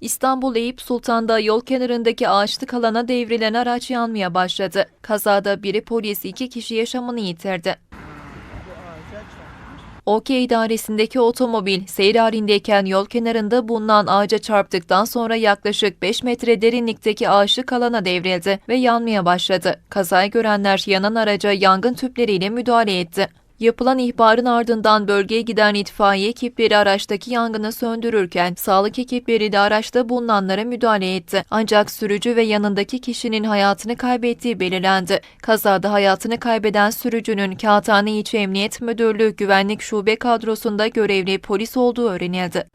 İstanbul Eyüp Sultan'da yol kenarındaki ağaçlık alana devrilen araç yanmaya başladı. Kazada biri polis iki kişi yaşamını yitirdi. OK idaresindeki otomobil seyir halindeyken yol kenarında bulunan ağaca çarptıktan sonra yaklaşık 5 metre derinlikteki ağaçlık alana devrildi ve yanmaya başladı. Kazayı görenler yanan araca yangın tüpleriyle müdahale etti. Yapılan ihbarın ardından bölgeye giden itfaiye ekipleri araçtaki yangını söndürürken sağlık ekipleri de araçta bulunanlara müdahale etti. Ancak sürücü ve yanındaki kişinin hayatını kaybettiği belirlendi. Kazada hayatını kaybeden sürücünün Kağıthane İlçe Emniyet Müdürlüğü Güvenlik Şube kadrosunda görevli polis olduğu öğrenildi.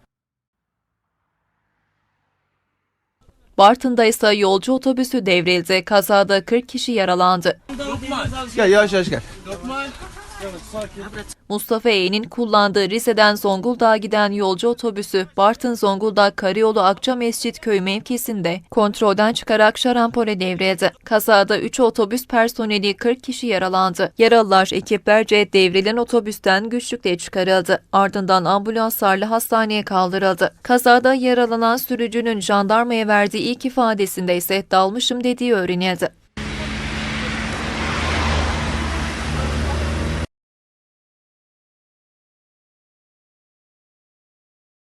Bartın'da ise yolcu otobüsü devrildi. Kazada 40 kişi yaralandı. Gel yavaş yavaş gel. Mustafa E'nin kullandığı Rize'den Zonguldak'a giden yolcu otobüsü Bartın Zonguldak Karayolu Akça Mescit Köyü mevkisinde kontrolden çıkarak şarampole devrildi. Kazada 3 otobüs personeli 40 kişi yaralandı. Yaralılar ekiplerce devrilen otobüsten güçlükle çıkarıldı. Ardından ambulanslarla hastaneye kaldırıldı. Kazada yaralanan sürücünün jandarmaya verdiği ilk ifadesinde ise dalmışım dediği öğrenildi.